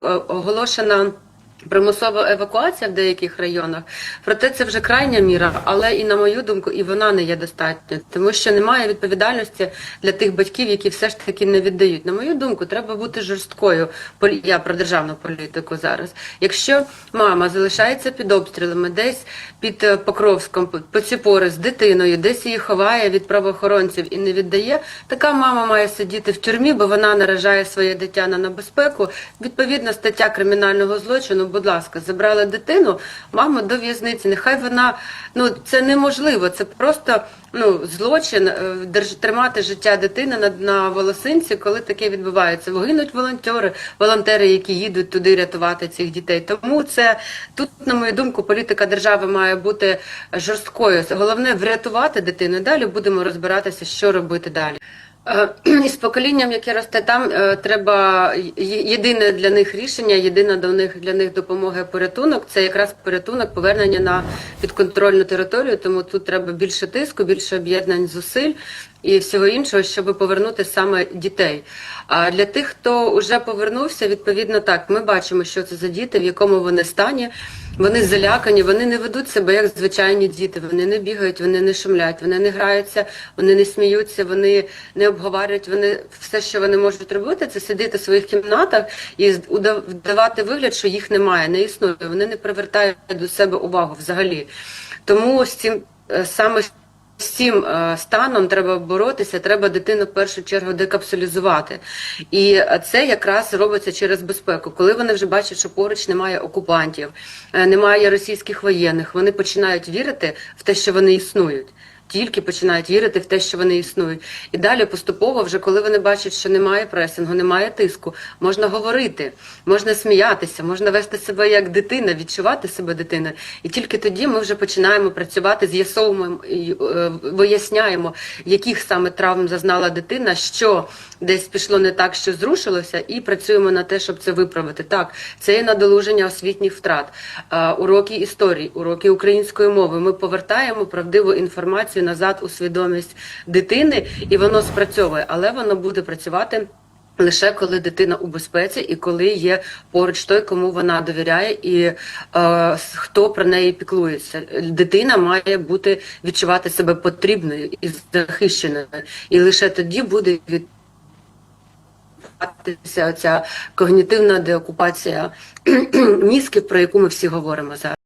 оголошена. Примусова евакуація в деяких районах, проте це вже крайня міра, але і на мою думку, і вона не є достатньою, тому що немає відповідальності для тих батьків, які все ж таки не віддають. На мою думку, треба бути жорсткою. Я про державну політику зараз. Якщо мама залишається під обстрілами, десь під е, Покровськом, по- по ці пори з дитиною, десь її ховає від правоохоронців і не віддає, така мама має сидіти в тюрмі, бо вона наражає своє дитя на небезпеку. Відповідна стаття кримінального злочину, будь ласка, забрали дитину, маму до в'язниці. Нехай вона ну це неможливо, це просто ну злочин е, тримати життя дитини на, на волосинці, коли таке відбувається. Гинуть волонтери, волонтери, які їдуть туди рятувати цих дітей. Тому це тут, на мою думку, політика держави має бути жорсткою. Головне врятувати дитину. Далі будемо розбиратися, що робити далі. Е, Із поколінням, яке росте там, е, треба єдине для них рішення, єдина до них для них допомога порятунок. Це якраз порятунок, повернення на підконтрольну територію. Тому тут треба більше тиску, більше об'єднань зусиль і всього іншого, щоб повернути саме дітей. А для тих, хто вже повернувся, відповідно так, ми бачимо, що це за діти, в якому вони стані. Вони залякані, вони не ведуть себе як звичайні діти. Вони не бігають, вони не шумлять, вони не граються, вони не сміються, вони не обговорюють. Вони все, що вони можуть робити, це сидіти в своїх кімнатах і вдавати вигляд, що їх немає, не існує. Вони не привертають до себе увагу взагалі. Тому з цим е, саме з цим е, станом треба боротися, треба дитину в першу чергу декапсулізувати. І це якраз робиться через безпеку. Коли вони вже бачать, що поруч немає окупантів, е, немає російських воєнних, вони починають вірити в те, що вони існують. Тільки починають вірити в те, що вони існують. І далі поступово, вже коли вони бачать, що немає пресингу, немає тиску, можна говорити, можна сміятися, можна вести себе як дитина, відчувати себе дитиною. І тільки тоді ми вже починаємо працювати, з'ясовуємо е, виясняємо, яких саме травм зазнала дитина, що десь пішло не так, що зрушилося, і працюємо на те, щоб це виправити. Так, це є надолуження освітніх втрат, уроки історії, уроки української мови. Ми повертаємо правдиву інформацію назад у свідомість дитини, і воно спрацьовує, але воно буде працювати. Лише коли дитина у безпеці і коли є поруч той, кому вона довіряє, і е, хто про неї піклується. Дитина має бути відчувати себе потрібною і захищеною, і лише тоді буде відбуватися ця когнітивна деокупація мізків, про яку ми всі говоримо зараз.